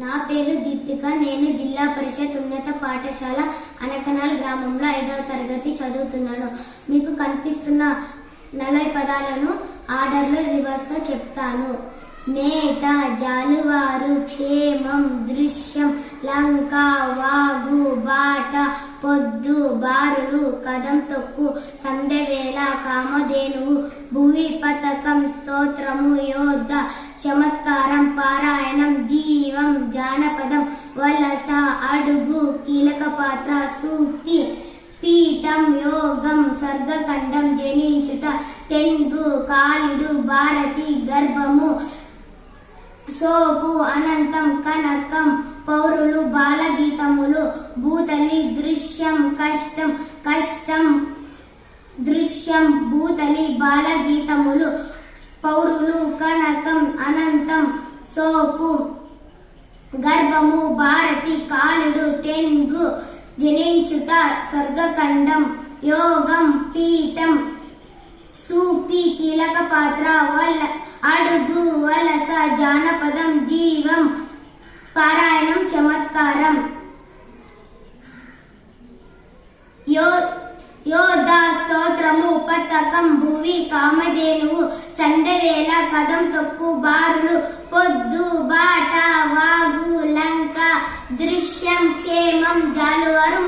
నా పేరు దీప్తిక. నేను జిల్లా పరిషత్ ఉన్నత పాఠశాల అనకనాల్ గ్రామంలో ఐదవ తరగతి చదువుతున్నాను. మీకు కనిపిస్తున్న నలభై పదాలను ఆర్డర్లో రివర్స్గా చెప్తాను. మేత జానువారు క్షేమం దృశ్యం లంక వాగు బాట పొద్దు బారులు కదం తొక్కు సందవేళ కామధేనువు భూమి పతకం స్తోత్రము యోధ చమత్కారం పారా జీవం జానపదం వలస అడుగు కీలక పాత్ర సూక్తి పీఠం యోగం స్వర్గఖండం జనించుట తెంగు కాలుడు భారతి గర్భము సోపు అనంతం కనకం పౌరులు బాలగీతములు భూతలి దృశ్యం కష్టం కష్టం దృశ్యం భూతలి బాలగీతములు పౌరులు కనకం అనంతం సోపు గర్భము భారతి కాలుడు తెంగు జనించుట స్వర్గఖండం యోగం పీఠం సూక్తి కీలక పాత్ర వల్ల అడుగు వలస జానపదం జీవం పారాయణం చమత్కారం. యో యోధ స్తోత్రము పతకం భువి కామధేనువు సందవేళ కదం తొక్కు బారులు పొద్దు క్షేమం జాలువారు